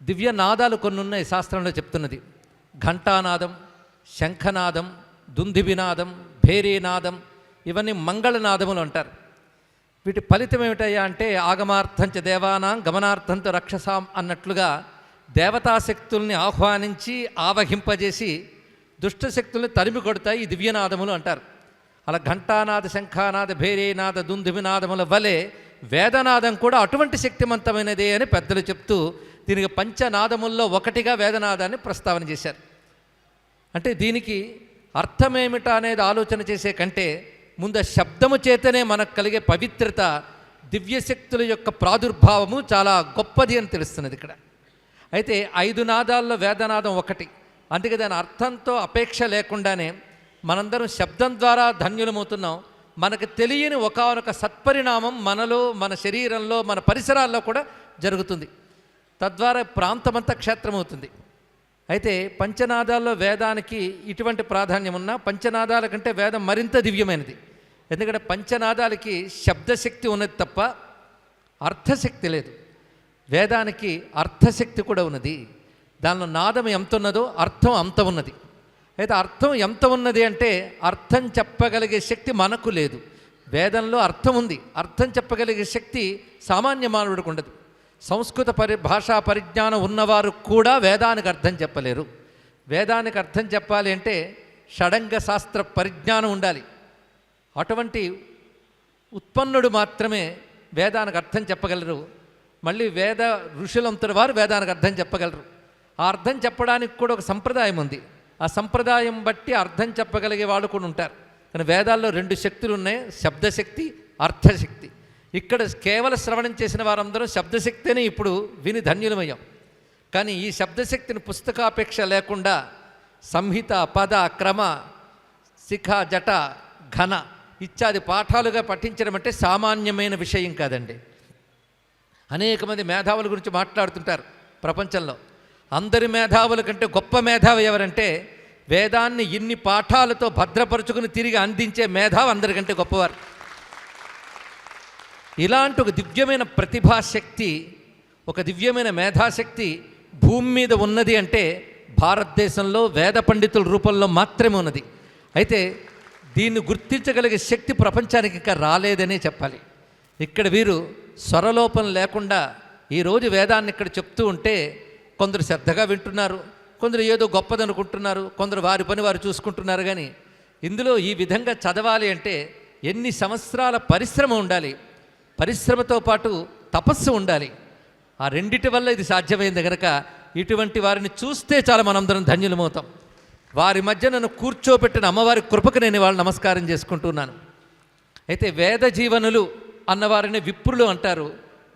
దివ్య నాదాలు కొన్ని ఉన్నాయి శాస్త్రంలో చెప్తున్నది. ఘంటానాదం శంఖనాదం దుందిబినాదం భేరీనాదం ఇవన్నీ మంగళనాదములు అంటారు. వీటి ఫలితం ఏమిటయ్యా అంటే ఆగమార్థంచ దేవానాం గమనార్థంతో రక్షసాం అన్నట్లుగా దేవతాశక్తుల్ని ఆహ్వానించి ఆవహింపజేసి దుష్టశక్తుల్ని తరిమి కొడతాయి ఈ దివ్యనాదములు అంటారు. అలా ఘంటానాద శంఖానాద భేరీనాద దుందుభినాదముల వలె వేదనాదం కూడా అటువంటి శక్తివంతమైనదే అని పెద్దలు చెప్తూ దీనికి పంచనాదముల్లో ఒకటిగా వేదనాదాన్ని ప్రస్తావన చేశారు. అంటే దీనికి అర్థమేమిటా అనేది ఆలోచన చేసే కంటే ముందు శబ్దము చేతనే మనకు కలిగే పవిత్రత దివ్యశక్తుల యొక్క ప్రాదుర్భావము చాలా గొప్పది అని తెలుస్తున్నది ఇక్కడ. అయితే ఐదు నాదాల్లో వేదనాదం ఒకటి. అందుకే దాని అర్థంతో అపేక్ష లేకుండానే మనందరం శబ్దం ద్వారా ధన్యులమవుతున్నాం. మనకు తెలియని ఒకనొక సత్పరిణామం మనలో మన శరీరంలో మన పరిసరాల్లో కూడా జరుగుతుంది. తద్వారా ప్రాంతమంతా క్షేత్రమవుతుంది. అయితే పంచనాదాల్లో వేదానికి ఇటువంటి ప్రాధాన్యం ఉన్నా పంచనాదాల కంటే వేదం మరింత దివ్యమైనది. ఎందుకంటే పంచనాదాలకి శబ్దశక్తి ఉన్నది తప్ప అర్థశక్తి లేదు. వేదానికి అర్థశక్తి కూడా ఉన్నది. దానిలో నాదం ఎంత ఉన్నదో అర్థం అంత ఉన్నది. అయితే అర్థం ఎంత ఉన్నది అంటే అర్థం చెప్పగలిగే శక్తి మనకు లేదు. వేదంలో అర్థం ఉంది. అర్థం చెప్పగలిగే శక్తి సామాన్య మానవుడికి ఉండదు. సంస్కృత పరి భాషా పరిజ్ఞానం ఉన్నవారు కూడా వేదానికి అర్థం చెప్పలేరు. వేదానికి అర్థం చెప్పాలి అంటే షడంగ శాస్త్ర పరిజ్ఞానం ఉండాలి. అటువంటి ఉత్పన్నుడు మాత్రమే వేదానికి అర్థం చెప్పగలరు. మళ్ళీ వేద ఋషులంతటి వారు వేదానికి అర్థం చెప్పగలరు. ఆ అర్థం చెప్పడానికి కూడా ఒక సంప్రదాయం ఉంది. ఆ సంప్రదాయం బట్టి అర్థం చెప్పగలిగే వాళ్ళు కూడా ఉంటారు. కానీ వేదాల్లో రెండు శక్తులు ఉన్నాయి. శబ్దశక్తి అర్థశక్తి. ఇక్కడ కేవల శ్రవణం చేసిన వారందరూ శబ్దశక్తిని ఇప్పుడు విని ధన్యులమయ్యాం. కానీ ఈ శబ్దశక్తిని పుస్తకాపేక్ష లేకుండా సంహిత పద క్రమ శిఖ జట ఘన ఇత్యాది పాఠాలుగా పఠించడం అంటే సామాన్యమైన విషయం కాదండి. అనేక మంది మేధావుల గురించి మాట్లాడుతుంటారు ప్రపంచంలో. అందరి మేధావుల కంటే గొప్ప మేధావి ఎవరంటే వేదాన్ని ఇన్ని పాఠాలతో భద్రపరుచుకుని తిరిగి అందించే మేధావు అందరికంటే గొప్పవారు. ఇలాంటి ఒక దివ్యమైన ప్రతిభాశక్తి ఒక దివ్యమైన మేధాశక్తి భూమి మీద ఉన్నది అంటే భారతదేశంలో వేద పండితుల రూపంలో మాత్రమే ఉన్నది. అయితే దీన్ని గుర్తించగలిగే శక్తి ప్రపంచానికి ఇంకా రాలేదనే చెప్పాలి. ఇక్కడ వీరు స్వరలోపం లేకుండా ఈరోజు వేదాన్ని ఇక్కడ చెప్తూ ఉంటే కొందరు శ్రద్ధగా వింటున్నారు కొందరు ఏదో గొప్పదనుకుంటున్నారు కొందరు వారి పని వారు చూసుకుంటున్నారు కానీ ఇందులో ఈ విధంగా చదవాలి అంటే ఎన్ని సంవత్సరాల పరిశ్రమ ఉండాలి పరిశ్రమతో పాటు తపస్సు ఉండాలి. ఆ రెండిటి వల్ల ఇది సాధ్యమైంది కనుక ఇటువంటి వారిని చూస్తే చాలా మనందరం ధన్యులమవుతాం. వారి మధ్య నన్ను కూర్చోబెట్టిన అమ్మవారి కృపకు నేను వాళ్ళు నమస్కారం చేసుకుంటున్నాను. అయితే వేద జీవనులు అన్నవారిని విప్రులు అంటారు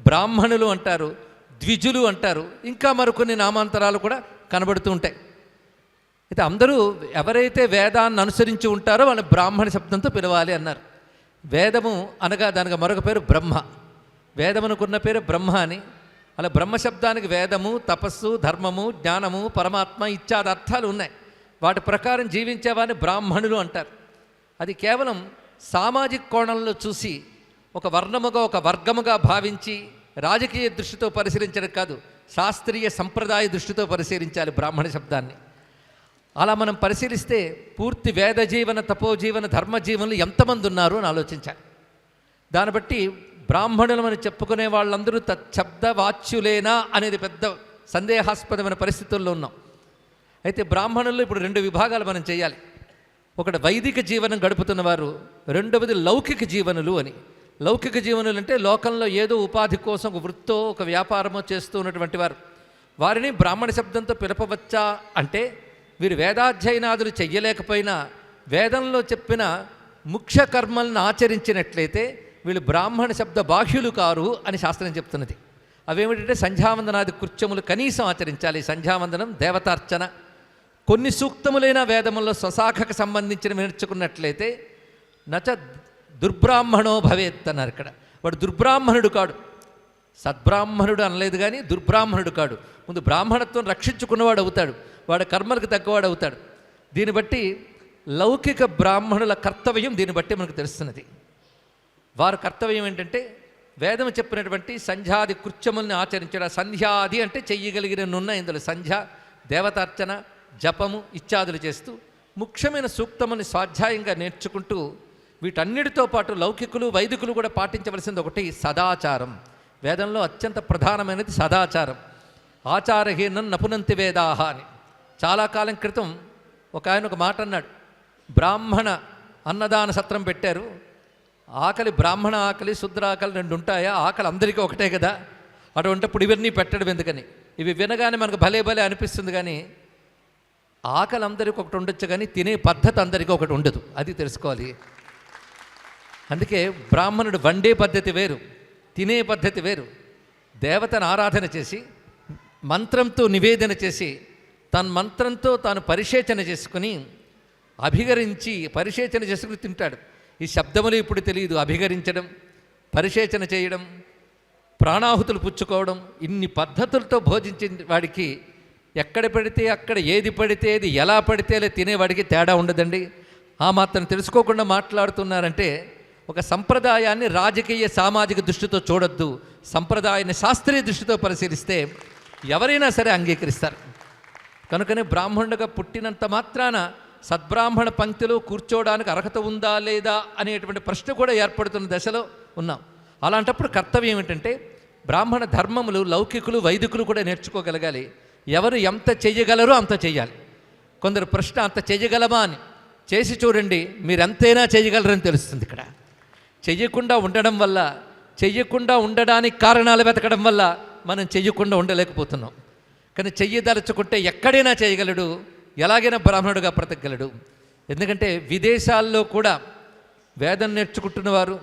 బ్రాహ్మణులు అంటారు ద్విజులు అంటారు ఇంకా మరికొన్ని నామాంతరాలు కూడా కనబడుతూ ఉంటాయి. అయితే అందరూ ఎవరైతే వేదాన్ని అనుసరించి ఉంటారో వాళ్ళని బ్రాహ్మణ శబ్దంతో పిలవాలి అన్నారు. వేదము అనగా దానికి మరొక పేరు బ్రహ్మ. వేదమునకున్న పేరు బ్రహ్మ అని. అలా బ్రహ్మ శబ్దానికి వేదము తపస్సు ధర్మము జ్ఞానము పరమాత్మ ఇత్యాది అర్థాలు ఉన్నాయి. వాటి ప్రకారం జీవించేవారిని బ్రాహ్మణులు అంటారు. అది కేవలం సామాజిక కోణంలో చూసి ఒక వర్ణముగా ఒక వర్గముగా భావించి రాజకీయ దృష్టితో పరిశీలించడం కాదు శాస్త్రీయ సంప్రదాయ దృష్టితో పరిశీలించాలి బ్రాహ్మణ శబ్దాన్ని. అలా మనం పరిశీలిస్తే పూర్తి వేద జీవన తపోజీవన ధర్మజీవనలు ఎంతమంది ఉన్నారు అని ఆలోచించాలి. దాన్ని బట్టి బ్రాహ్మణులమని చెప్పుకునే వాళ్ళందరూ తచ్చబ్ద వాచ్యులేనా అనేది పెద్ద సందేహాస్పదమైన పరిస్థితుల్లో ఉన్నాం. అయితే బ్రాహ్మణుల్లో ఇప్పుడు రెండు విభాగాలు మనం చేయాలి. ఒకటి వైదిక జీవనం గడుపుతున్న వారు రెండవది లౌకిక జీవనులు అని. లౌకిక జీవనులు అంటే లోకంలో ఏదో ఉపాధి కోసం ఒక వృత్తో ఒక వ్యాపారమో చేస్తూ ఉన్నటువంటి వారు. వారిని బ్రాహ్మణ శబ్దంతో పిలపవచ్చా అంటే వీరు వేదాధ్యయనాదులు చెయ్యలేకపోయినా వేదంలో చెప్పిన ముఖ్య కర్మలను ఆచరించినట్లయితే వీళ్ళు బ్రాహ్మణ శబ్ద బాహ్యులు కారు అని శాస్త్రం చెప్తున్నది. అవేమిటంటే సంధ్యావందనాది కృత్యములు కనీసం ఆచరించాలి. సంధ్యావందనం దేవతార్చన. కొన్ని సూక్తములైన వేదముల్లో స్వశాఖకు సంబంధించిన నేర్చుకున్నట్లయితే నచ దుర్బ్రాహ్మణో భవేత్ అన్నారు ఇక్కడ. వాడు దుర్బ్రాహ్మణుడు కాడు. సద్బ్రాహ్మణుడు అనలేదు కానీ దుర్బ్రాహ్మణుడు కాడు. ముందు బ్రాహ్మణత్వం రక్షించుకున్నవాడు అవుతాడు. వాడు కర్మలకు తగ్గవాడు అవుతాడు. దీన్ని బట్టి లౌకిక బ్రాహ్మణుల కర్తవ్యం దీన్ని బట్టి మనకు తెలుస్తున్నది. వారి కర్తవ్యం ఏంటంటే వేదం చెప్పినటువంటి సంధ్యాది కృత్యముల్ని ఆచరించడం. సంధ్యాది అంటే చెయ్యగలిగిన నున్న ఇందులో సంధ్య దేవతార్చన జపము ఇత్యాదులు చేస్తూ ముఖ్యమైన సూక్తముని స్వాధ్యాయంగా నేర్చుకుంటూ వీటన్నిటితో పాటు లౌకికులు వైదికులు కూడా పాటించవలసింది ఒకటి సదాచారం. వేదంలో అత్యంత ప్రధానమైనది సదాచారం. ఆచారహీనం నపునంతి వేదాహ అని. చాలా కాలం క్రితం ఒక ఆయన ఒక మాట అన్నాడు. బ్రాహ్మణ అన్నదాన సత్రం పెట్టారు. ఆకలి బ్రాహ్మణ ఆకలి శుద్ర ఆకలి రెండు ఉంటాయా? ఆకలి అందరికీ ఒకటే కదా? అటువంటిప్పుడు ఇవన్నీ పెట్టడం ఎందుకని? ఇవి వినగానే మనకు భలే భలే అనిపిస్తుంది కానీ ఆకలి అందరికీ ఒకటి ఉండొచ్చు కానీ తినే పద్ధతి అందరికీ ఒకటి ఉండదు. అది తెలుసుకోవాలి. అందుకే బ్రాహ్మణుడు వండే పద్ధతి వేరు తినే పద్ధతి వేరు. దేవతను ఆరాధన చేసి మంత్రంతో నివేదన చేసి తన మంత్రంతో తాను పరిశేచన చేసుకుని అభిగరించి పరిశేచన చేసుకుని తింటాడు. ఈ శబ్దములు ఇప్పుడు తెలియదు అభిగరించడం పరిశేచన చేయడం ప్రాణాహుతులు పుచ్చుకోవడం ఇన్ని పద్ధతులతో భోజించిన వాడికి ఎక్కడ పడితే అక్కడ ఏది పడితే ఏది ఎలా పడితే అలా తినేవాడికి తేడా ఉండదండి. ఆ మాత్రం తెలుసుకోకుండా మాట్లాడుతున్నారంటే ఒక సంప్రదాయాన్ని రాజకీయ సామాజిక దృష్టితో చూడొద్దు. సంప్రదాయాన్ని శాస్త్రీయ దృష్టితో పరిశీలిస్తే ఎవరైనా సరే అంగీకరిస్తారు. కనుకనే బ్రాహ్మణుడిగా పుట్టినంత మాత్రాన సద్బ్రాహ్మణ పంక్తిలో కూర్చోవడానికి అర్హత ఉందా లేదా అనేటువంటి ప్రశ్న కూడా ఏర్పడుతున్న దశలో ఉన్నాం. అలాంటప్పుడు కర్తవ్యం ఏమిటంటే బ్రాహ్మణ ధర్మములు లౌకికులు వైదికులు కూడా నేర్చుకోగలగాలి. ఎవరు ఎంత చేయగలరో అంత చేయాలి కొందరు ప్రశ్న అంత చేయగలమా అని. చేసి చూడండి మీరు ఎంతైనా చేయగలరని తెలుస్తుంది ఇక్కడ. చెయ్యకుండా ఉండడం వల్ల చెయ్యకుండా ఉండడానికి కారణాలు వెతకడం వల్ల మనం చెయ్యకుండా ఉండలేకపోతున్నాం. కానీ చెయ్యదలుచుకుంటే ఎక్కడైనా చేయగలడు ఎలాగైనా బ్రాహ్మణుడుగా బ్రతకగలడు. ఎందుకంటే విదేశాల్లో కూడా వేదం నేర్చుకుంటున్నవారు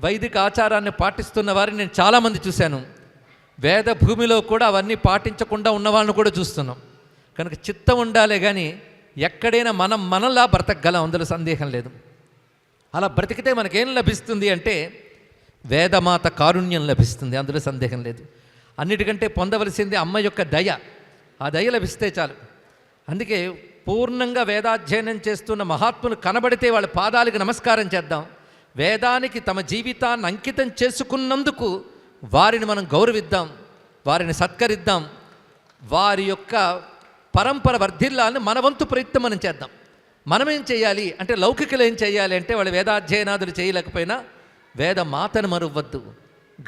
వైదిక ఆచారాన్ని పాటిస్తున్న వారిని నేను చాలామంది చూశాను. వేద భూమిలో కూడా అవన్నీ పాటించకుండా ఉన్నవాళ్ళని కూడా చూస్తున్నాం. కనుక చిత్తం ఉండాలే కానీ ఎక్కడైనా మనం మనలా బ్రతకగలం అందులో సందేహం లేదు. అలా బ్రతికితే మనకేం లభిస్తుంది అంటే వేదమాత కారుణ్యం లభిస్తుంది అందులో సందేహం లేదు. అన్నిటికంటే పొందవలసింది అమ్మ యొక్క దయ. ఆ దయ లభిస్తే చాలు. అందుకే పూర్ణంగా వేదాధ్యయనం చేస్తున్న మహాత్ములు కనబడితే వాళ్ళ పాదాలకు నమస్కారం చేద్దాం. వేదానికి తమ జీవితాన్ని అంకితం చేసుకున్నందుకు వారిని మనం గౌరవిద్దాం వారిని సత్కరిద్దాం వారి యొక్క పరంపర వర్ధిల్లాలని మన వంతు ప్రయత్నం మనం చేద్దాం. మనం ఏం చేయాలి? అంటే లౌకికలు ఏం చేయాలి అంటే వాళ్ళు వేదాధ్యయనాదులు చేయలేకపోయినా వేదమాతను మరువద్దు.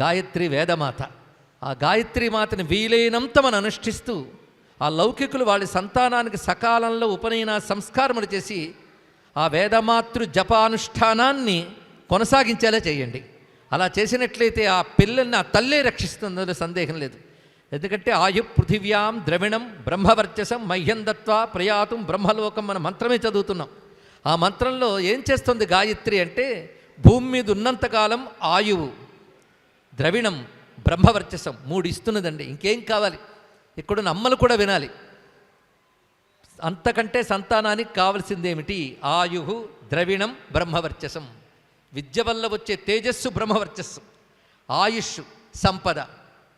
గాయత్రి వేదమాత. ఆ గాయత్రి మాతని వీలైనంత మనం అనుష్ఠిస్తూ ఆ లౌకికులు వాళ్ళ సంతానానికి సకాలంలో ఉపనయన సంస్కారములు చేసి ఆ వేదమాతృ జపానుష్ఠానాన్ని కొనసాగించేలా చేయండి. అలా చేసినట్లయితే ఆ పిల్లల్ని ఆ తల్లే రక్షిస్తుందో సందేహం లేదు. ఎందుకంటే ఆయు పృథివ్యాం ద్రవిణం బ్రహ్మవర్చసం మహ్యం దత్వా ప్రయాతం బ్రహ్మలోకం మన మంత్రమే చదువుతున్నాం. ఆ మంత్రంలో ఏం చేస్తుంది గాయత్రి అంటే భూమి మీద ఉన్నంతకాలం ఆయువు ద్రవిణం బ్రహ్మవర్చసం మూడు ఇస్తున్నదండి ఇంకేం కావాలి? ఇక్కడ అమ్మలు కూడా వినాలి. అంతకంటే సంతానానికి కావలసిందేమిటి? ఆయు ద్రవిణం బ్రహ్మవర్చసం. విద్య వల్ల వచ్చే తేజస్సు బ్రహ్మవర్చస్సు. ఆయుష్ సంపద.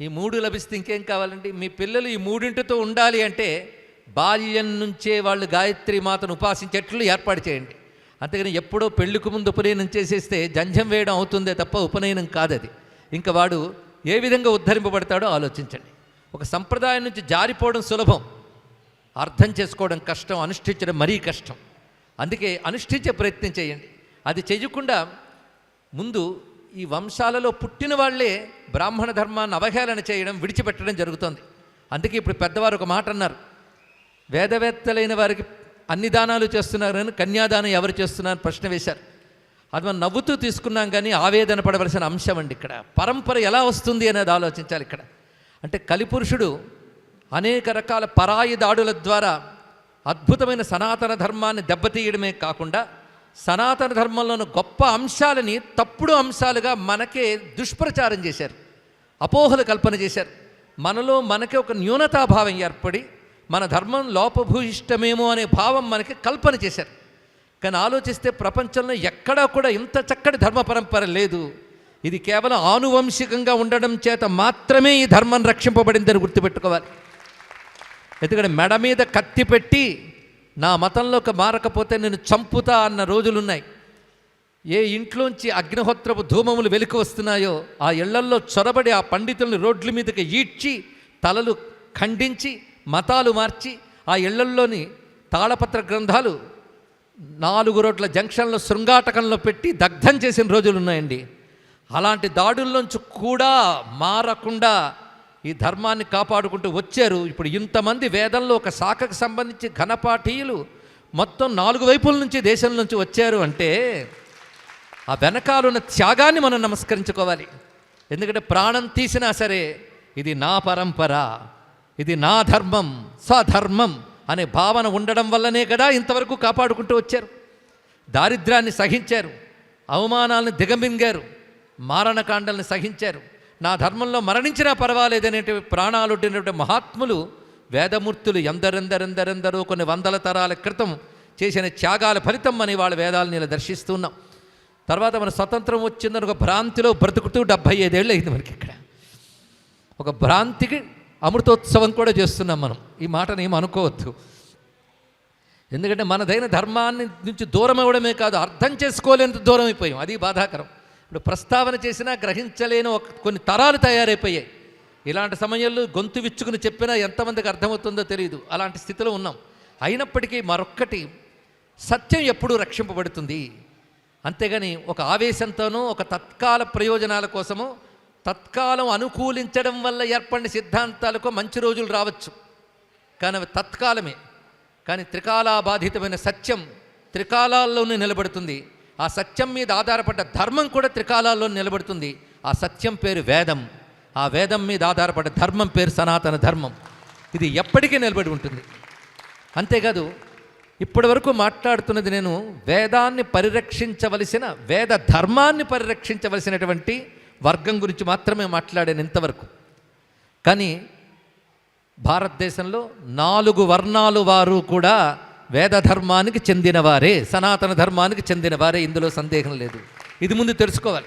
ఈ మూడు లభిస్తే ఇంకేం కావాలండి? మీ పిల్లలు ఈ మూడింటితో ఉండాలి అంటే బాల్యం నుంచే వాళ్ళు గాయత్రి మాతను ఉపాసించేట్లు ఏర్పాటు చేయండి. అంతేగాని ఎప్పుడో పెళ్ళికి ముందు ఉపనయనం చేసేస్తే జంజం వేయడం అవుతుందే తప్ప ఉపనయనం కాదది. ఇంకా వాడు ఏ విధంగా ఉద్ధరింపబడతాడో ఆలోచించండి. ఒక సంప్రదాయం నుంచి జారిపోవడం సులభం. అర్థం చేసుకోవడం కష్టం అనుష్ఠించడం మరీ కష్టం. అందుకే అనుష్ఠించే ప్రయత్నం చేయండి. అది చేయకుండా ముందు ఈ వంశాలలో పుట్టిన వాళ్ళే బ్రాహ్మణ ధర్మాన్ని అవహేళన చేయడం విడిచిపెట్టడం జరుగుతోంది. అందుకే ఇప్పుడు పెద్దవారు ఒక మాట అన్నారు. వేదవేత్తలైన వారికి అన్ని దానాలు చేస్తున్నారని కన్యాదానం ఎవరు చేస్తున్నారని ప్రశ్న వేశారు. అది మనం నవ్వుతూ తీసుకున్నాం కానీ ఆవేదన పడవలసిన అంశం అండి ఇక్కడ. పరంపర ఎలా వస్తుంది అనేది ఆలోచించాలి ఇక్కడ. అంటే కలిపురుషుడు అనేక రకాల పరాయి దాడుల ద్వారా అద్భుతమైన సనాతన ధర్మాన్ని దెబ్బతీయడమే కాకుండా సనాతన ధర్మంలోని గొప్ప అంశాలని తప్పుడు అంశాలుగా మనకే దుష్ప్రచారం చేశారు. అపోహలు కల్పన చేశారు. మనలో మనకే ఒక న్యూనతాభావం ఏర్పడి మన ధర్మం లోపభూయిష్టమేమో అనే భావం మనకి కల్పన చేశారు. కానీ ఆలోచిస్తే ప్రపంచంలో ఎక్కడా కూడా ఇంత చక్కటి ధర్మ పరంపర లేదు. ఇది కేవలం ఆనువంశికంగా ఉండడం చేత మాత్రమే ఈ ధర్మం రక్షింపబడిందని గుర్తుపెట్టుకోవాలి. ఎందుకంటే మెడ మీద కత్తి పెట్టి నా మతంలోకి మారకపోతే నేను చంపుతా అన్న రోజులున్నాయి. ఏ ఇంట్లోంచి అగ్నిహోత్రపు ధూమములు వెలికి వస్తున్నాయో ఆ ఇళ్ళల్లో చొరబడి ఆ పండితుల్ని రోడ్ల మీదకి ఈడ్చి తలలు ఖండించి మతాలు మార్చి ఆ ఇళ్ళల్లోని తాళపత్ర గ్రంథాలు నాలుగు రోడ్ల జంక్షన్లో శృంగాటకంలో పెట్టి దగ్ధం చేసిన రోజులు ఉన్నాయండి. అలాంటి దాడుల్లోంచి కూడా మారకుండా ఈ ధర్మాన్ని కాపాడుకుంటూ వచ్చారు. ఇప్పుడు ఇంతమంది వేదంలో ఒక శాఖకు సంబంధించి ఘనపాఠీయులు మొత్తం నాలుగు వైపుల నుంచి దేశం నుంచి వచ్చారు అంటే ఆ వెనకాలన్న త్యాగాన్ని మనం నమస్కరించుకోవాలి. ఎందుకంటే ప్రాణం తీసినా సరే ఇది నా పరంపర ఇది నా ధర్మం స్వధర్మం. అనే భావన ఉండడం వల్లనే కదా ఇంతవరకు కాపాడుకుంటూ వచ్చారు. దారిద్ర్యాన్ని సహించారు. అవమానాలను దిగమింగారు. మారణకాండల్ని సహించారు. నా ధర్మంలో మరణించినా పర్వాలేదనేటి ప్రాణాలు మహాత్ములు వేదమూర్తులు ఎందరెందరెందరెందరో కొన్ని వందల తరాల క్రితం చేసిన త్యాగాల ఫలితం అని వాళ్ళ వేదాలను ఇలా దర్శిస్తున్నాం తర్వాత మన స్వతంత్రం వచ్చిందని ఒక భ్రాంతిలో బ్రతుకుతూ డెబ్భై ఐదేళ్ళు అయింది మనకి ఇక్కడ. ఒక భ్రాంతికి అమృతోత్సవం కూడా చేస్తున్నాం మనం. ఈ మాటను ఏం అనుకోవద్దు. ఎందుకంటే మనదైన ధర్మాన్ని నుంచి దూరం అవ్వడమే కాదు అర్థం చేసుకోలేనంత దూరం అయిపోయాం. అది బాధాకరం. ఇప్పుడు ప్రస్తావన చేసినా గ్రహించలేని ఒక కొన్ని తరాలు తయారైపోయాయి. ఇలాంటి సమయంలో గొంతు విచ్చుకుని చెప్పినా ఎంతమందికి అర్థమవుతుందో తెలియదు అలాంటి స్థితిలో ఉన్నాం. అయినప్పటికీ మరొక్కటి సత్యం ఎప్పుడూ రక్షింపబడుతుంది. అంతేగాని ఒక ఆవేశంతోనూ ఒక తత్కాల ప్రయోజనాల కోసమో తత్కాలం అనుకూలించడం వల్ల ఏర్పడిన సిద్ధాంతాలకు మంచి రోజులు రావచ్చు. కానీ అవి తత్కాలమే. కానీ త్రికాలాబాధితమైన సత్యం త్రికాలాల్లోనే నిలబడుతుంది. ఆ సత్యం మీద ఆధారపడ్డ ధర్మం కూడా త్రికాలాల్లో నిలబడుతుంది. ఆ సత్యం పేరు వేదం. ఆ వేదం మీద ఆధారపడ్డ ధర్మం పేరు సనాతన ధర్మం. ఇది ఎప్పటికీ నిలబడి ఉంటుంది. అంతేకాదు ఇప్పటి వరకు మాట్లాడుతున్నది నేను వేదాన్ని పరిరక్షించవలసిన వేద ధర్మాన్ని పరిరక్షించవలసినటువంటి వర్గం గురించి మాత్రమే మాట్లాడాను ఇంతవరకు. కానీ భారతదేశంలో నాలుగు వర్ణాలు వారు కూడా వేద ధర్మానికి చెందినవారే సనాతన ధర్మానికి చెందినవారే ఇందులో సందేహం లేదు. ఇది ముందు తెలుసుకోవాలి.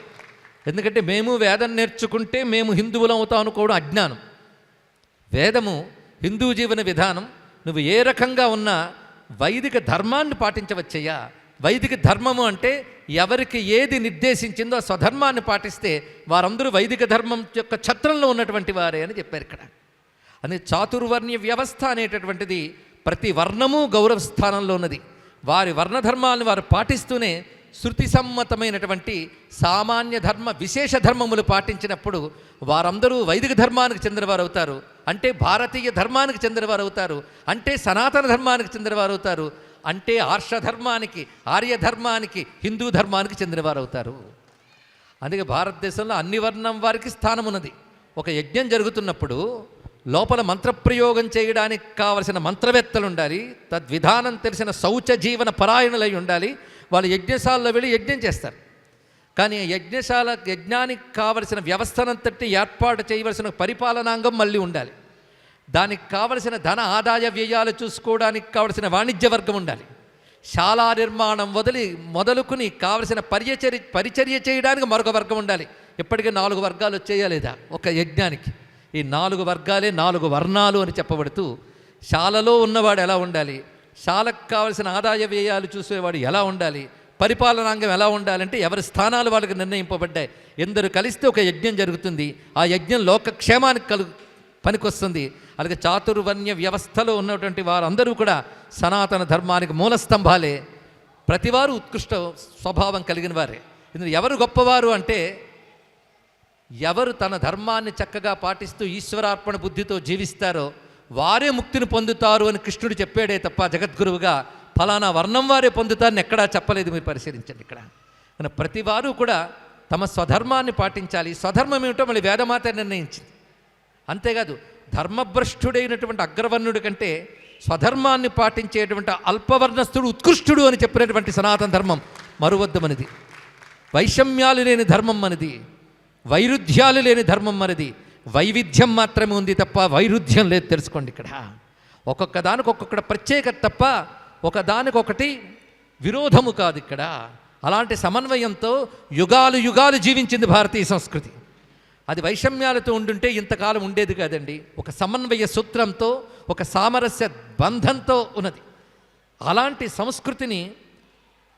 ఎందుకంటే మేము వేదం నేర్చుకుంటే మేము హిందువులం అవుతాం అనుకోవడం అజ్ఞానం. వేదము హిందూ జీవన విధానం నువ్వు ఏ రకంగా ఉన్నా వైదిక ధర్మాన్ని పాటించవచ్చయ్యా. వైదిక ధర్మము అంటే ఎవరికి ఏది నిర్దేశించిందో ఆ స్వధర్మాన్ని పాటిస్తే వారందరూ వైదిక ధర్మం యొక్క ఛత్రంలో ఉన్నటువంటి వారే అని చెప్పారు ఇక్కడ. అని చాతుర్వర్ణ్య వ్యవస్థ అనేటటువంటిది ప్రతి వర్ణము గౌరవ స్థానంలో ఉన్నది. వారి వర్ణధర్మాలను వారు పాటిస్తూనే శృతి సమ్మతమైనటువంటి సామాన్య ధర్మ విశేష ధర్మములు పాటించినప్పుడు వారందరూ వైదిక ధర్మానికి చెందినవారు అవుతారు. అంటే భారతీయ ధర్మానికి చెందినవారు అవుతారు. అంటే సనాతన ధర్మానికి చెందినవారు అవుతారు. అంటే ఆర్షధర్మానికి ఆర్యధర్మానికి హిందూ ధర్మానికి చెందినవారు అవుతారు అందుకే భారతదేశంలో అన్ని వర్ణం వారికి స్థానం ఉన్నది ఒక యజ్ఞం జరుగుతున్నప్పుడు లోపల మంత్రప్రయోగం చేయడానికి కావలసిన మంత్రవేత్తలు ఉండాలి తద్విధానం తెలిసిన శౌచ జీవన పరాయణులై ఉండాలి వాళ్ళు యజ్ఞశాలలో వెళ్ళి యజ్ఞం చేస్తారు. కానీ ఆ యజ్ఞశాల యజ్ఞానికి కావలసిన వ్యవస్థనంతటి ఏర్పాటు చేయవలసిన పరిపాలనాంగం మళ్ళీ ఉండాలి. దానికి కావలసిన ధన ఆదాయ వ్యయాలు చూసుకోవడానికి కావలసిన వాణిజ్య వర్గం ఉండాలి. శాలా నిర్మాణం వదిలి మొదలుకుని కావలసిన పరిచర్య పరిచర్య చేయడానికి మరొక వర్గం ఉండాలి. ఇప్పటికే నాలుగు వర్గాలు వచ్చేయలేదా ఒక యజ్ఞానికి. ఈ నాలుగు వర్గాలే నాలుగు వర్ణాలు అని చెప్పబడుతూ శాలలో ఉన్నవాడు ఎలా ఉండాలి? శాలకు కావలసిన ఆదాయ వ్యయాలు చూసేవాడు ఎలా ఉండాలి? పరిపాలనాంగం ఎలా ఉండాలంటే ఎవరి స్థానాలు వాళ్ళకి నిర్ణయింపబడ్డాయి? ఎందరు కలిస్తే ఒక యజ్ఞం జరుగుతుంది. ఆ యజ్ఞం లోకక్షేమానికి కలు పనికొస్తుంది. అలాగే చాతుర్వర్ణ్య వ్యవస్థలో ఉన్నటువంటి వారందరూ కూడా సనాతన ధర్మానికి మూల స్తంభాలే ప్రతివారు ఉత్కృష్ట స్వభావం కలిగిన వారే. ఇందులో ఎవరు గొప్పవారు అంటే ఎవరు తన ధర్మాన్ని చక్కగా పాటిస్తూ ఈశ్వరార్పణ బుద్ధితో జీవిస్తారో వారే ముక్తిని పొందుతారు అని కృష్ణుడు చెప్పాడే తప్ప జగద్గురువుగా ఫలానా వర్ణం వారే పొందుతారని ఎక్కడా చెప్పలేదు మీరు పరిశీలించండి ఇక్కడ. కానీ ప్రతి వారు కూడా తమ స్వధర్మాన్ని పాటించాలి. స్వధర్మం ఏమిటో మళ్ళీ వేదమాత నిర్ణయించింది. అంతేకాదు ధర్మభ్రష్టుడైనటువంటి అగ్రవర్ణుడి కంటే స్వధర్మాన్ని పాటించేటువంటి అల్పవర్ణస్థుడు ఉత్కృష్టుడు అని చెప్పినటువంటి సనాతన ధర్మం మరువద్దమనిది. వైషమ్యాలు లేని ధర్మం మనది. వైరుధ్యాలు లేని ధర్మం మనది. వైవిధ్యం మాత్రమే ఉంది తప్ప వైరుధ్యం లేదు తెలుసుకోండి ఇక్కడ. ఒక్కొక్క దానికి ఒక్కొక్క ప్రత్యేకత తప్ప ఒకదానికొకటి విరోధము కాదు ఇక్కడ. అలాంటి సమన్వయంతో యుగాలు యుగాలు జీవించింది భారతీయ సంస్కృతి. అది వైషమ్యాలతో ఉండుంటే ఇంతకాలం ఉండేది కాదండి. ఒక సమన్వయ సూత్రంతో ఒక సామరస్య బంధంతో ఉన్నది. అలాంటి సంస్కృతిని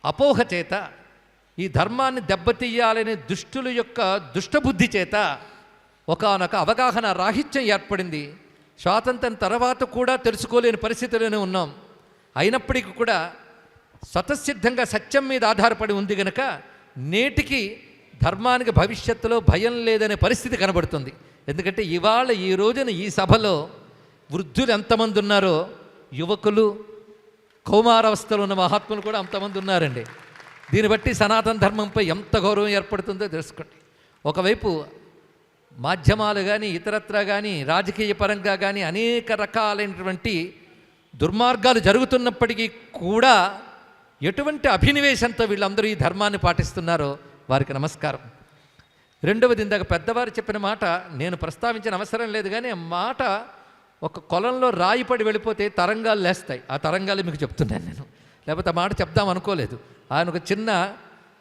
అపోహ చేత ఈ ధర్మాన్ని దెబ్బతీయాలనే దుష్టుల యొక్క దుష్టబుద్ధి చేత ఒకానొక అవగాహన రాహిత్యం ఏర్పడింది. స్వాతంత్రం తర్వాత కూడా తెలుసుకోలేని పరిస్థితిలోనే ఉన్నాం. అయినప్పటికీ కూడా స్వతసిద్ధంగా సత్యం మీద ఆధారపడి ఉంది గనక నేటికి ధర్మానికి భవిష్యత్తులో భయం లేదనే పరిస్థితి కనబడుతుంది. ఎందుకంటే ఇవాళ ఈ రోజున ఈ సభలో వృద్ధులు ఎంతమంది ఉన్నారో యువకులు కౌమారావస్థలో ఉన్న మహాత్ములు కూడా అంతమంది ఉన్నారండి. దీన్ని బట్టి సనాతన ధర్మంపై ఎంత గౌరవం ఏర్పడుతుందో తెలుసుకోండి. ఒకవైపు మాధ్యమాలు కానీ ఇతరత్ర కానీ రాజకీయ పరంగా కానీ అనేక రకాలైనటువంటి దుర్మార్గాలు జరుగుతున్నప్పటికీ కూడా ఎటువంటి అభినివేశంతో వీళ్ళందరూ ఈ ధర్మాన్ని పాటిస్తున్నారో వారికి నమస్కారం. రెండవది ఇందాక పెద్దవారు చెప్పిన మాట నేను ప్రస్తావించిన అవసరం లేదు కానీ మాట ఒక కొలంలో రాయి పడి వెళ్ళిపోతే తరంగాలు లేస్తాయి. ఆ తరంగాలు మీకు చెప్తున్నాను నేను. లేకపోతే ఆ మాట చెప్దాం అనుకోలేదు. ఆయన ఒక చిన్న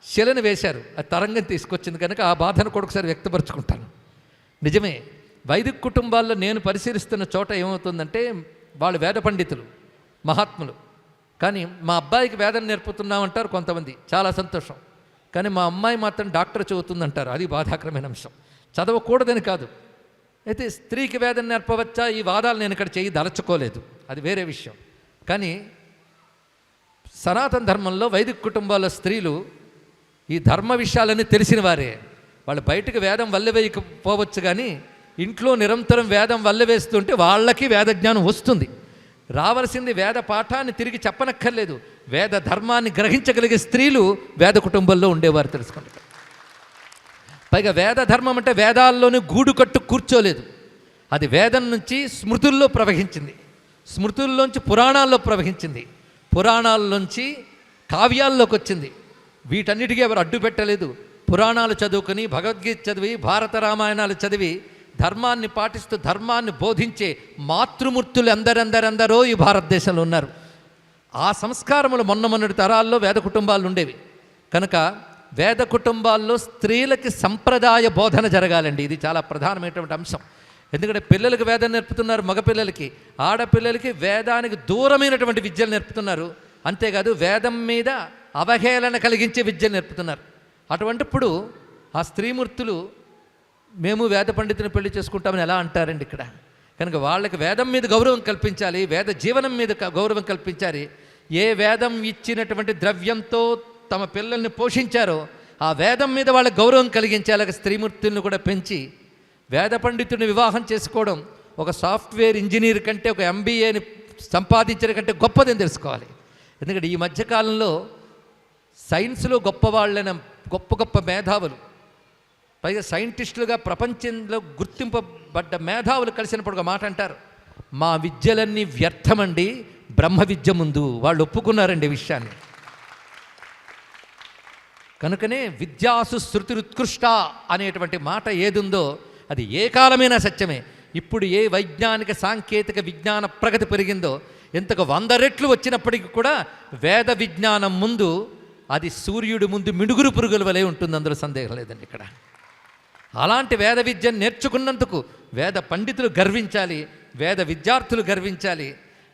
శిలను వేశారు. ఆ తరంగం తీసుకొచ్చింది కనుక ఆ బాధను కూడా ఒకసారి వ్యక్తపరుచుకుంటాను. నిజమే వైదిక కుటుంబాల్లో నేను పరిశీలిస్తున్న చోట ఏమవుతుందంటే వాళ్ళు వేద పండితులు మహాత్ములు. కానీ మా అబ్బాయికి వేదన నేర్పుతున్నామంటారు కొంతమంది. చాలా సంతోషం. కానీ మా అమ్మాయి మాత్రం డాక్టర్ చదువుతుందంటారు. అది బాధాకరమైన అంశం. చదవకూడదని కాదు. అయితే స్త్రీకి వేదన నేర్పవచ్చా? ఈ వాదాలు నేను ఇక్కడ చేయి దలచుకోలేదు. అది వేరే విషయం. కానీ సనాతన ధర్మంలో వైదిక కుటుంబాల స్త్రీలు ఈ ధర్మ విషయాలన్నీ తెలిసిన వారే. వాళ్ళు బయటకు వేదం వల్లవేయకపోవచ్చు కానీ ఇంట్లో నిరంతరం వేదం వల్లవేస్తుంటే వాళ్ళకి వేద జ్ఞానం వస్తుంది. రావలసింది వేద పాఠాన్ని తిరిగి చెప్పనక్కర్లేదు. వేద ధర్మాన్ని గ్రహించగలిగే స్త్రీలు వేద కుటుంబంలో ఉండేవారు తెలుసుకోండి. పైగా వేద ధర్మం అంటే వేదాల్లోనే గూడు కట్టు కూర్చోలేదు. అది వేదం నుంచి స్మృతుల్లో ప్రవహించింది. స్మృతుల్లోంచి పురాణాల్లో ప్రవహించింది. పురాణాల్లోంచి కావ్యాల్లోకి వచ్చింది. వీటన్నిటికీ ఎవరు అడ్డు పెట్టలేదు. పురాణాలు చదువుకుని భగవద్గీత చదివి భారత రామాయణాలు చదివి ధర్మాన్ని పాటిస్తూ ధర్మాన్ని బోధించే మాతృమూర్తులు ఎందరెందరెందరో ఈ భారతదేశంలో ఉన్నారు. ఆ సంస్కారములు మొన్న మొన్నటి తరాల్లో వేద కుటుంబాలు ఉండేవి. కనుక వేద కుటుంబాల్లో స్త్రీలకి సంప్రదాయ బోధన జరగాలండి. ఇది చాలా ప్రధానమైనటువంటి అంశం. ఎందుకంటే పిల్లలకు వేదం నేర్పుతున్నారు మగపిల్లలకి. ఆడపిల్లలకి వేదానికి దూరమైనటువంటి విద్యలు నేర్పుతున్నారు. అంతేకాదు వేదం మీద అవహేళన కలిగించే విద్యలు నేర్పుతున్నారు. అటువంటిప్పుడు ఆ స్త్రీమూర్తులు మేము వేద పండితుని పెళ్ళి చేసుకుంటామని ఎలా అంటారండి ఇక్కడ? కనుక వాళ్ళకి వేదం మీద గౌరవం కల్పించాలి వేద జీవనం మీద గౌరవం కల్పించాలి. ఏ వేదం ఇచ్చినటువంటి ద్రవ్యంతో తమ పిల్లల్ని పోషించారో ఆ వేదం మీద వాళ్ళ గౌరవం కలిగించాలి స్త్రీమూర్తుల్ని కూడా పెంచి వేద పండితుడిని వివాహం చేసుకోవడం ఒక సాఫ్ట్వేర్ ఇంజనీర్ కంటే ఒక ఎంబీఏని సంపాదించడం కంటే గొప్పదని తెలుసుకోవాలి. ఎందుకంటే ఈ మధ్యకాలంలో సైన్స్లో గొప్పవాళ్ళైన గొప్ప గొప్ప మేధావులు పైగా సైంటిస్టులుగా ప్రపంచంలో గుర్తింపబడ్డ మేధావులు కలిసినప్పుడు ఒక మాట అంటారు మా విద్యలన్నీ వ్యర్థమండి బ్రహ్మ విద్య ముందు వాళ్ళు ఒప్పుకున్నారండి విషయాన్ని. కనుకనే విద్యాసు శృతిరుత్కృష్ట అనేటువంటి మాట ఏదుందో అది ఏ కాలమైనా సత్యమే. ఇప్పుడు ఏ వైజ్ఞానిక సాంకేతిక విజ్ఞాన ప్రగతి పెరిగిందో ఇంతకు వంద రెట్లు వచ్చినప్పటికీ కూడా వేద విజ్ఞానం ముందు అది సూర్యుడి ముందు మిడుగురు పురుగుల వలె ఉంటుంది అందులో సందేహం లేదండి ఇక్కడ. అలాంటి వేద విద్యను నేర్చుకున్నందుకు వేద పండితులు గర్వించాలి వేద విద్యార్థులు గర్వించాలి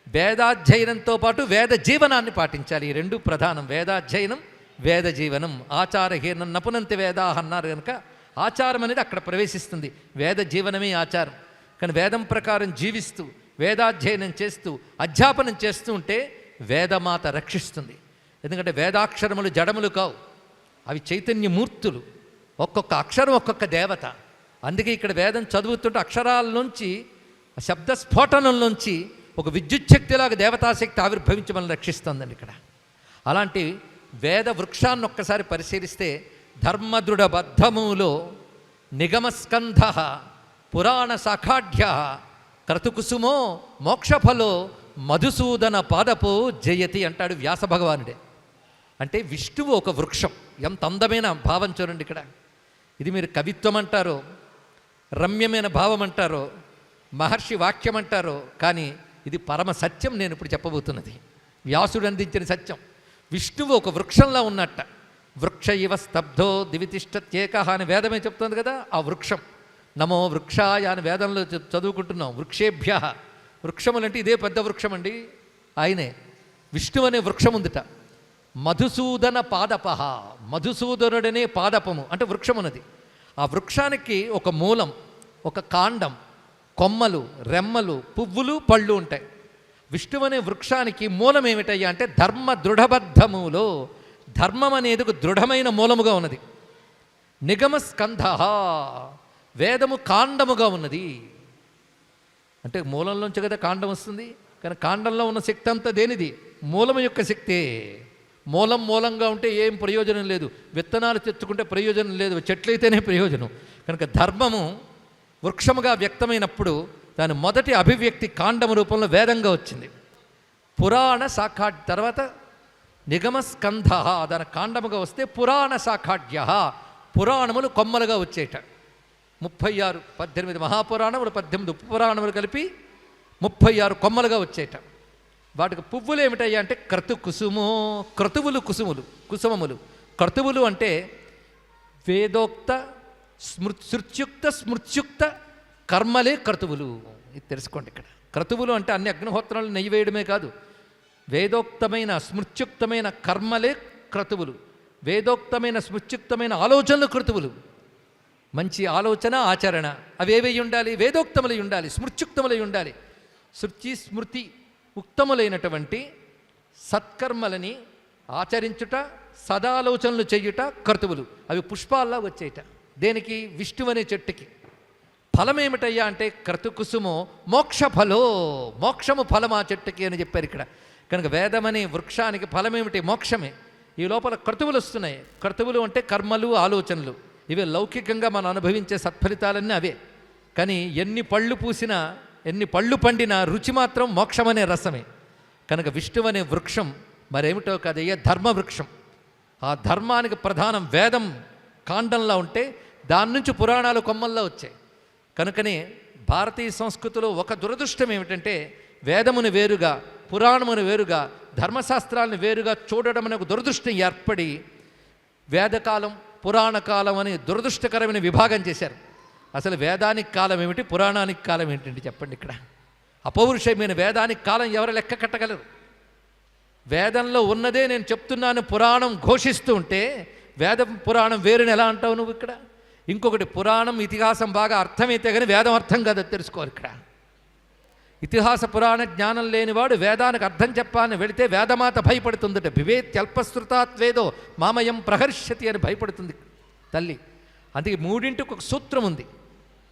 వేదాధ్యయనంతో పాటు వేద జీవనాన్ని పాటించాలి. ఈ రెండు ప్రధానం. వేదాధ్యయనం వేద జీవనం. ఆచారహీనం నపునంతి వేదా అన్నారు కనుక ఆచారం అనేది అక్కడ ప్రవేశిస్తుంది. వేద జీవనమే ఆచారం. కానీ వేదం ప్రకారం జీవిస్తూ వేదాధ్యయనం చేస్తూ అధ్యాపనం చేస్తూ ఉంటే వేదమాత రక్షిస్తుంది. ఎందుకంటే వేదాక్షరములు జడములు కావు. అవి చైతన్యమూర్తులు. ఒక్కొక్క అక్షరం ఒక్కొక్క దేవత. అందుకే ఇక్కడ వేదం చదువుతుంటే అక్షరాల నుంచి శబ్ద స్ఫోటనంలోంచి ఒక విద్యుత్ శక్తిలాగా దేవతాశక్తి ఆవిర్భవించి మనల్ని రక్షిస్తుందండి ఇక్కడ. అలాంటి వేద వృక్షాన్ని ఒక్కసారి పరిశీలిస్తే ధర్మదృఢ బద్ధములో నిగమస్కంధ పురాణ శాఖాఢ్య క్రతుకుసుమో మోక్షఫలో మధుసూదన పాదపు జయతి అంటాడు వ్యాస భగవానుడే. అంటే విష్ణువు ఒక వృక్షం. ఎంత అందమైన భావం చూడండి ఇక్కడ. ఇది మీరు కవిత్వం అంటారో రమ్యమైన భావం అంటారో మహర్షి వాక్యం అంటారో కానీ ఇది పరమ సత్యం నేను ఇప్పుడు చెప్పబోతున్నది. వ్యాసుడు అందించిన సత్యం. విష్ణువు ఒక వృక్షంలా ఉన్నట్ట. వృక్ష ఇవ స్తబ్ధో దివితిష్టత్యేక అని వేదమే చెప్తుంది కదా ఆ వృక్షం. నమో వృక్షాయ అని వేదంలో చదువుకుంటున్నాం. వృక్షేభ్య. వృక్షములంటే ఇదే పెద్ద వృక్షం అండి ఆయనే. విష్ణు అనే వృక్షం ఉందిట మధుసూదన పాదపహ మధుసూదనుడనే పాదపము. అంటే వృక్షమున్నది. ఆ వృక్షానికి ఒక మూలం ఒక కాండం కొమ్మలు రెమ్మలు పువ్వులు పళ్ళు ఉంటాయి. విష్ణువు అనే వృక్షానికి మూలం ఏమిటయ్యా అంటే ధర్మ దృఢబద్ధములో ధర్మం అనేది ఒక దృఢమైన మూలముగా ఉన్నది. నిగమ స్కంధ వేదము కాండముగా ఉన్నది. అంటే మూలంలోంచి కదా కాండం వస్తుంది? కానీ కాండంలో ఉన్న శక్తి అంతా దేనిది? మూలం యొక్క శక్తే. మూలం మూలంగా ఉంటే ఏం ప్రయోజనం లేదు. విత్తనాలు తెచ్చుకుంటే ప్రయోజనం లేదు. చెట్లయితేనే ప్రయోజనం. కనుక ధర్మము వృక్షముగా వ్యక్తమైనప్పుడు దాని మొదటి అభివ్యక్తి కాండము రూపంలో వేదంగా వచ్చింది. పురాణ శాఖా తర్వాత నిగమ స్కంధ దాని కాండముగా వస్తే పురాణ శాఖాఢ్య పురాణములు కొమ్మలుగా వచ్చేట. ముప్పై ఆరు పద్దెనిమిది మహాపురాణములు పద్దెనిమిది ఉపపురాణములు కలిపి ముప్పై ఆరు కొమ్మలుగా వచ్చేట. వాటికి పువ్వులు ఏమిటయ్యా అంటే క్రతు కుసుము క్రతువులు కుసుములు కుసుమములు. క్రతువులు అంటే వేదోక్త స్మృ శృత్యుక్త స్మృత్యుక్త కర్మలే క్రతువులు. ఇది తెలుసుకోండి ఇక్కడ. క్రతువులు అంటే అన్ని అగ్నిహోత్రాలు నెయ్యి వేయడమే కాదు. వేదోక్తమైన స్మృత్యుక్తమైన కర్మలే క్రతువులు. వేదోక్తమైన స్మృత్యుక్తమైన ఆలోచనలు క్రతువులు. మంచి ఆలోచన ఆచరణ. అవేవై ఉండాలి? వేదోక్తములై ఉండాలి స్మృత్యుక్తములై ఉండాలి. శృతి స్మృతి ఉక్తములైనటువంటి సత్కర్మలని ఆచరించుట సదాలోచనలు చెయ్యుట కర్తువులు. అవి పుష్పాల్లా వచ్చేట. దేనికి? విష్ణువు అనే చెట్టుకి. ఫలం ఏమిటయ్యా అంటే క్రతుకుసుము మోక్ష ఫలో మోక్షము ఫలం ఆ చెట్టుకి అని చెప్పారు ఇక్కడ. కనుక వేదమని వృక్షానికి ఫలమేమిటి? మోక్షమే. ఈ లోపల క్రతువులు వస్తున్నాయి. క్రతువులు అంటే కర్మలు ఆలోచనలు. ఇవి లౌకికంగా మనం అనుభవించే సత్ఫలితాలన్నీ అవే. కానీ ఎన్ని పళ్ళు పూసినా ఎన్ని పళ్ళు పండినా రుచి మాత్రం మోక్షమనే రసమే. కనుక విష్ణువు అనే వృక్షం మరేమిటో కాదయ్యే ధర్మ వృక్షం ఆ ధర్మానికి ప్రధానం వేదం. కాండంలా ఉంటే దాని నుంచి పురాణాలు కొమ్మల్లో వచ్చాయి. కనుకనే భారతీయ సంస్కృతిలో ఒక దురదృష్టం ఏమిటంటే వేదమును వేరుగా పురాణమును వేరుగా ధర్మశాస్త్రాలను వేరుగా చూడడం అనే ఒక దురదృష్టం ఏర్పడి వేదకాలం పురాణకాలం అని దురదృష్టకరమైన విభాగం చేశారు. అసలు వేదానికి కాలం ఏమిటి పురాణానికి కాలం ఏంటండి చెప్పండి ఇక్కడ. అపౌరుషమైన వేదానికి కాలం ఎవరు లెక్క కట్టగలరు? వేదంలో ఉన్నదే నేను చెప్తున్నాను పురాణం ఘోషిస్తూ ఉంటే వేదం పురాణం వేరుని ఎలా అంటావు నువ్వు ఇక్కడ? ఇంకొకటి పురాణం ఇతిహాసం బాగా అర్థమైతే కానీ వేదం అర్థం కాదు తెలుసుకోరు తెలుసుకోవాలి ఇక్కడ. ఇతిహాస పురాణ జ్ఞానం లేనివాడు వేదానికి అర్థం చెప్పాలని వెళితే వేదమాత భయపడుతుందట. వివేత్యల్పశ్రుతాత్ వేదో మామయం ప్రహర్షతి అని భయపడుతుంది తల్లి. అందుకే మూడింటికి ఒక సూత్రం ఉంది.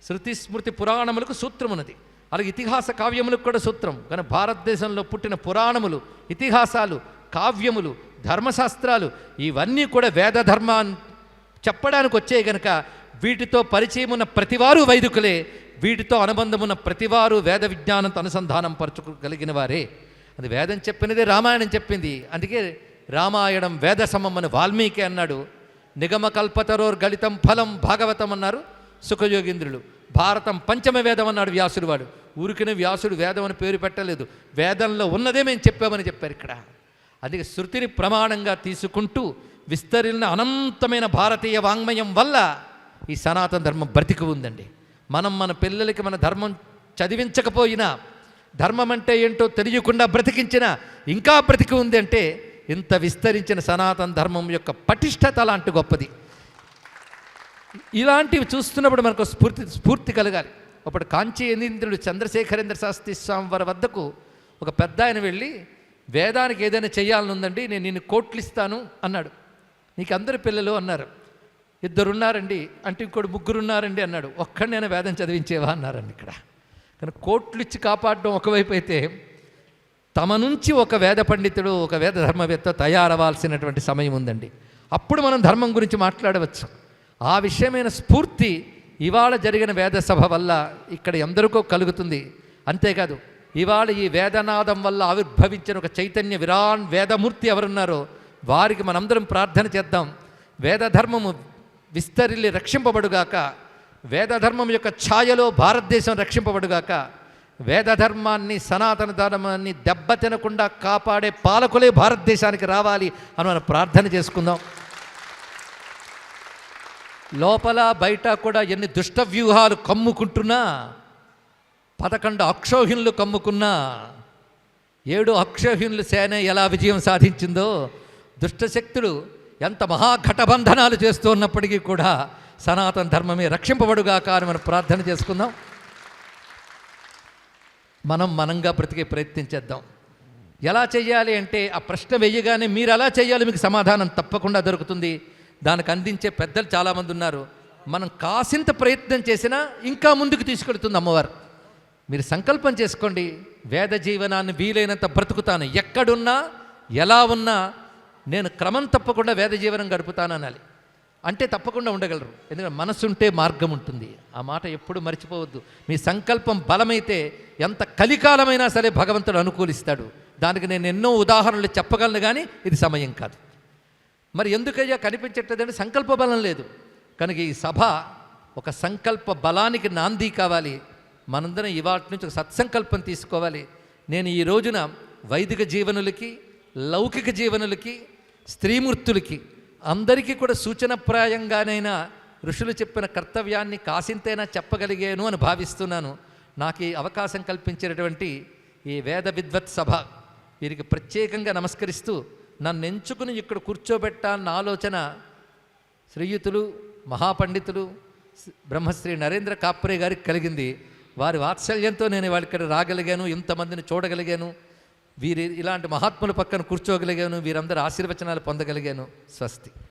శృతి స్మృతి పురాణములకు సూత్రం ఉన్నది. అలాగే ఇతిహాస కావ్యములకు కూడా సూత్రం. కానీ భారతదేశంలో పుట్టిన పురాణములు ఇతిహాసాలు కావ్యములు ధర్మశాస్త్రాలు ఇవన్నీ కూడా వేద ధర్మాన్ని చెప్పడానికి వచ్చే గనక వీటితో పరిచయం ఉన్న ప్రతివారు వైదికులే వీటితో అనుబంధం ఉన్న ప్రతివారు వేద విజ్ఞానంతో అనుసంధానం పరచుకోగలిగిన వారే. అది వేదం చెప్పినదే రామాయణం చెప్పింది. అందుకే రామాయణం వేద సమం అని వాల్మీకి అన్నాడు. నిగమ కల్పతరోర్ గళితం ఫలం భాగవతం అన్నారు సుఖయోగీంద్రులు. భారతం పంచమ వేదం అన్నాడు వ్యాసుడు వాడు. ఊరికిన వ్యాసుడు వేదం అని పేరు పెట్టలేదు. వేదంలో ఉన్నదే మేము చెప్పామని చెప్పారు ఇక్కడ. అందుకే శృతిని ప్రమాణంగా తీసుకుంటూ విస్తరిన అనంతమైన భారతీయ వాంగ్మయం వల్ల ఈ సనాతన ధర్మం బ్రతికి ఉందండి. మనం మన పిల్లలకి మన ధర్మం చదివించకపోయినా ధర్మం అంటే ఏంటో తెలియకుండా బ్రతికించిన ఇంకా బ్రతికి ఉంది అంటే ఇంత విస్తరించిన సనాతన ధర్మం యొక్క పటిష్టత లాంటి గొప్పది. ఇలాంటివి చూస్తున్నప్పుడు మనకు స్ఫూర్తి స్ఫూర్తి కలగాలి. అప్పుడు కాంచీ చంద్రశేఖరేంద్ర శాస్త్రి స్వామి వారి వద్దకు ఒక పెద్ద ఆయన వెళ్ళి వేదానికి ఏదైనా చేయాలని ఉందండి నేను నిన్ను కోట్లు ఇస్తాను అన్నాడు. నీకు అందరి పిల్లలు అన్నారు. ఇద్దరున్నారండి అంటే ఇంకోటి ముగ్గురు ఉన్నారండి అన్నాడు. ఒక్కడినైనా వేదం చదివించేవా అన్నారండి ఇక్కడ. కానీ కోట్లు ఇచ్చి కాపాడడం ఒకవైపు అయితే తమ నుంచి ఒక వేద పండితుడు ఒక వేద ధర్మవేత్త తయారవ్వాల్సినటువంటి సమయం ఉందండి. అప్పుడు మనం ధర్మం గురించి మాట్లాడవచ్చు. ఆ విషయమైన స్ఫూర్తి ఇవాళ జరిగిన వేద సభ వల్ల ఇక్కడ ఎందరికో కలుగుతుంది. అంతేకాదు ఇవాళ ఈ వేదనాదం వల్ల ఆవిర్భవించిన ఒక చైతన్య విరాన్ వేదమూర్తి ఎవరున్నారో వారికి మనందరం ప్రార్థన చేద్దాం. వేదధర్మము విస్తరిల్లి రక్షింపబడుగాక వేదధర్మం యొక్క ఛాయలో భారతదేశం రక్షింపబడుగాక వేదధర్మాన్ని సనాతన ధర్మాన్ని దెబ్బతినకుండా కాపాడే పాలకులే భారతదేశానికి రావాలి అని మనం ప్రార్థన చేసుకుందాం. లోపల బయట కూడా ఎన్ని దుష్ట వ్యూహాలు కమ్ముకుంటున్నా పదకొండు అక్షోహిణులు కమ్ముకున్నా ఏడు అక్షోహిణులు సేన ఎలా విజయం సాధించిందో దుష్టశక్తులు ఎంత మహాఘటబంధనాలు చేస్తూ ఉన్నప్పటికీ కూడా సనాతన ధర్మమే రక్షింపబడుగాక అని మనం ప్రార్థన చేసుకుందాం. మనం మనంగా బ్రతికే ప్రయత్నం చేద్దాం. ఎలా చేయాలి అంటే ఆ ప్రశ్న వెయ్యగానే మీరు ఎలా చేయాలి మీకు సమాధానం తప్పకుండా దొరుకుతుంది. దానికి అందించే పెద్దలు చాలామంది ఉన్నారు. మనం కాసింత ప్రయత్నం చేసినా ఇంకా ముందుకు తీసుకెడుతుంది అమ్మవారు. మీరు సంకల్పం చేసుకోండి. వేద జీవనాన్ని వీలైనంత బ్రతుకుతాను. ఎక్కడున్నా ఎలా ఉన్నా నేను క్రమం తప్పకుండా వేద జీవనం గడుపుతాననాలి. అంటే తప్పకుండా ఉండగలరు. ఎందుకంటే మనసుంటే మార్గం ఉంటుంది. ఆ మాట ఎప్పుడు మర్చిపోవద్దు. మీ సంకల్పం బలమైతే ఎంత కలికాలమైనా సరే భగవంతుడు అనుకూలిస్తాడు. దానికి నేను ఎన్నో ఉదాహరణలు చెప్పగలను కానీ ఇది సమయం కాదు. మరి ఎందుకయ్యా కనిపించట్లేదంటే సంకల్ప బలం లేదు. కనుక ఈ సభ ఒక సంకల్ప బలానికి నాంది కావాలి. మనందరం ఇవాటి నుంచి ఒక సత్సంకల్పం తీసుకోవాలి. నేను ఈ రోజున వైదిక జీవనులకి లౌకిక జీవనులకి స్త్రీమూర్తులకి అందరికీ కూడా సూచనప్రాయంగానైనా ఋషులు చెప్పిన కర్తవ్యాన్ని కాసింతైనా చెప్పగలిగాను అని భావిస్తున్నాను. నాకు ఈ అవకాశం కల్పించినటువంటి ఈ వేద విద్వత్ సభ వీరికి ప్రత్యేకంగా నమస్కరిస్తూ నన్ను ఎంచుకుని ఇక్కడ కూర్చోబెట్టాలన్న ఆలోచన శ్రీయుతులు మహాపండితులు బ్రహ్మశ్రీ నరేంద్ర కాప్రే గారికి కలిగింది. వారి వాత్సల్యంతో నేను వాళ్ళ ఇక్కడ రాగలిగాను ఇంతమందిని చూడగలిగాను. వీరి ఇలాంటి మహాత్ముల పక్కన కూర్చోగలిగాను వీరందరూ ఆశీర్వచనాలు పొందగలిగాను. స్వస్తి.